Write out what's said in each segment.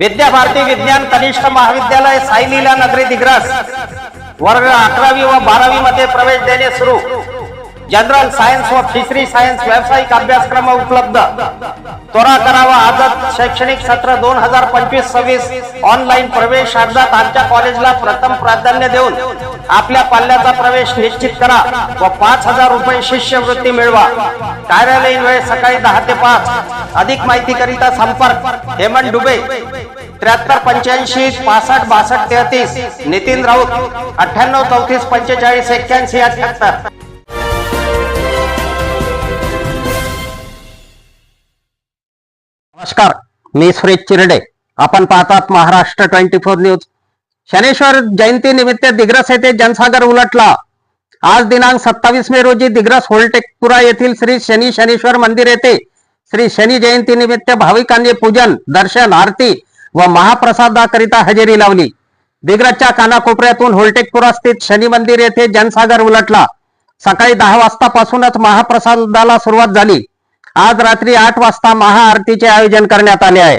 विद्याभारती विज्ञान कनिष्ठ महाविद्यालय साईलीला नगरी दिग्रस. वर्ग अकरावी व बारावी मध्ये प्रवेश देणे सुरू. जनरल सायन्स व फिशरी सायन्स व्यावसायिक अभ्यासक्रम उपलब्ध. त्वरा करावा आजच शैक्षणिक सत्र दोन हजार पंचवीस सव्वीस. ऑनलाईन प्रवेश अर्जात आमच्या कॉलेजला प्रथम प्राधान्य देऊन आपल्या पाल्याचा प्रवेश निश्चित करा व पाच हजार रुपये शिष्यवृत्ती मिळवा. कार्यालयीन वेळ सकाळी दहा ते पाच. अधिक माहिती करिता संपर्क हेमंत डुबे. त्र्याहत्तर पंच्याऐंशी पासष्ट बासष्ट तेहतीस. नितीन राऊत अठ्ठ्याण्णव चौतीस पंचेचाळीस एक्क्याऐंशी अठ्याहत्तर. नमस्कार मी सुरेश चिरडे. आपण पाहतात Maharashtra twenty four news. Shaneshwar Jayanti निमित्त दिग्रस येथे जनसागर उलटला. आज दिनांक सत्तावीस मे रोजी दिग्रस होलटेकपुरा येथील श्री शनी शनीश्वर मंदिर येथे श्री शनी जयंती निमित्त भाविकांनी पूजन दर्शन आरती व महाप्रसादाकरिता हजेरी लावली. दिग्रजच्या कानाकोपऱ्यातून होलटेकपुरा स्थित शनी मंदिर येथे जनसागर उलटला. सकाळी दहा वाजतापासूनच महाप्रसादाला सुरुवात झाली. आज रात्री आठ वाजता महाआरतीचे आयोजन करण्यात आले आहे.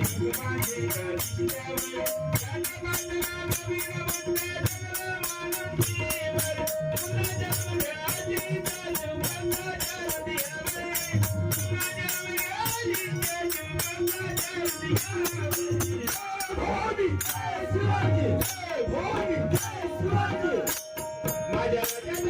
Hey, Shivaji! Hey, Bhoni! Hey, Shivaji! Maja, Maja,